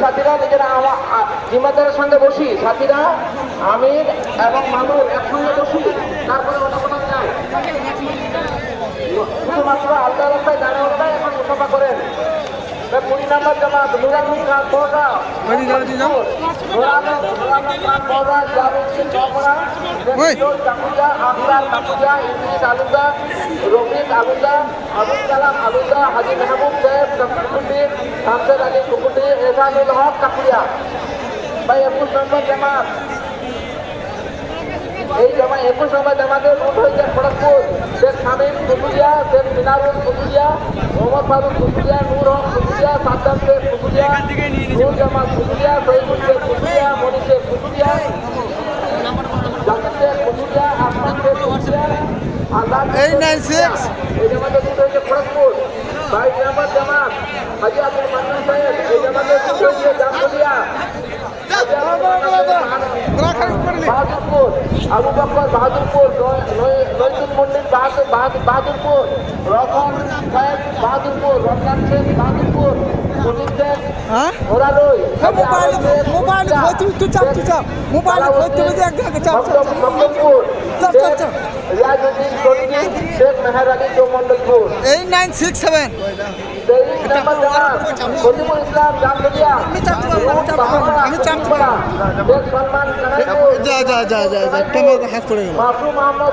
সাথীরা নিজেরা আমার জিম্মাদারের সঙ্গে বসি। সাথীরা আমির এবং মামুর একসঙ্গে বসি। তারপরে নম্বর জামাত নুরানুল খান পৌরা নুরানুল খান পৌরা সিং চৌপড়া। কাকুজা আফতার কাকুজা ইদ্রিস আলুদা রফিক আলুদা আবুল কালাম আলুদা হাজি মেহবুব সাহেব কুকুটি শামসেদ আলী কুকুটি এজানুল হক কাকুরিয়া। ভাই একুশ নম্বর জামাত। এই জামা একুশ নম্বর জামাতের রুট হয়েছে খড়গপুর। শেখ শামীম কুতুলিয়া শেখ মিনারুল কুতুলিয়া মোহাম্মদ ফারুক কুতুলিয়া জামাত শহীদুল শেখ কুতুলিয়া মনি শেখ কুতুলিয়া জাকির শেখ কুতুলিয়া আসমান শেখ কুতুলিয়া আজাদ এই nine six। এই জামাতের রুট হয়েছে খড়গপুর। বাইশ নম্বর জামাত। হাজি আব্দুল মান্নান সাহেব এই হয়েছে জামপুরিয়া বাহাদুরপুর আবু বাহাদুর বাহাদুর বাহাদুরপুর রতন সাহেব বাহাদুরপুর রতন সেন বাহাদুরপুর শেখ হ্যাঁ? ওরালই মোবাইল মোবাইল তুমি তুই চাপ তুই চাপ মোবাইল তুমি যে এক জায়গায় চাপ চাপ Riazuddin Chowdhury Sheikh Meher Ali Chowmondalpur eight nine six seven Khalimul Islam Jamduliya আমি পারব। শেখ সলমান যা যা যা যা যা ক্যামেরাতে হাত পড়ে গেল মাসুম আহমদ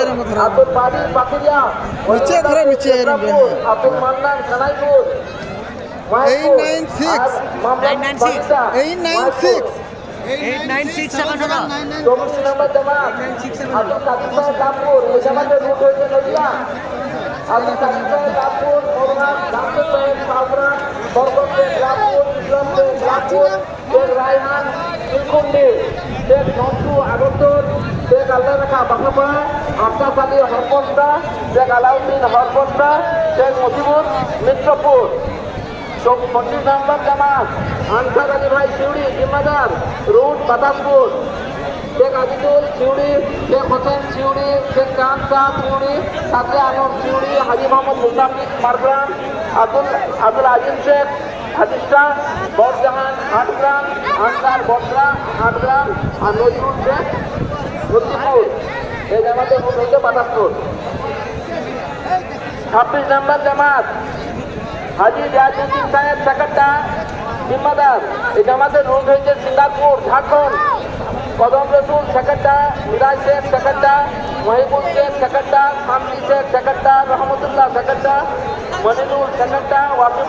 এরম আব্দুল বাদী পাকুরিয়া নিচে ধরো, নিচে Abdul Mannan Kanaipur. Eight nine six. Eight nine six eight nine six চব্বিশ নম্বর জামাত আব্দুল কাদির সাহেব রামপুর এই জামাতের রুট হয়েছে নদিয়া আব্দুল কাদির সাহেব রামপুর মোরহাট রামপুর সাহেব সাবরা বরকত শেখ রামপুর ইসলাম শেখ রামপুর শেখ রায়হান শিলকুন্ডি শেখ নন্টু আগরতর শেখ আল্লাহ রেখা বাসাপাড়া আফতাব আলাউদ্দিন হরপন্ডা শেখ মুজিবুর মিত্রপুর পঁচিশ নম্বর জামাত আনসার আলী ভাই শিউড়ি জিম্মাদার, রুট বাতাসপুর শেখ আজিজুল শিউড়ি শেখ হোসেন শিউড়ি শেখ চাঁদ শাহ শিউড়ি সাদে আলম শিউড়ি হাজি মোহাম্মদ মুসাফিক মারগ্রাম, আব্দুল আব্দুল আজিম শেখ হাজিস্টান বরজাহান আটগ্রাম, আনসার বদরা আটগ্রাম, আর নজরুল শেখ লক্ষ্মীপুর। এই জামাতের রুট হচ্ছে বাতাসপুর ছাব্বিশ নম্বর জামাত হাজি রিয়াজুদ্দিন সাহেব সেক্রেটার জিম্মাদার। এটা আমাদের রুট হয়েছে সিঙ্গাপুর ঝাড়খণ্ড। কদম রসুল সেক্রেটার মিরাজ শেখ সেক্রেটার মহিবুল শেখ সেক্রেটার শান্তি শেখ সেক্রেটার রহমতুল্লাহ সেক্রেটার মনিরুল সেক্রেটার ওয়াকিব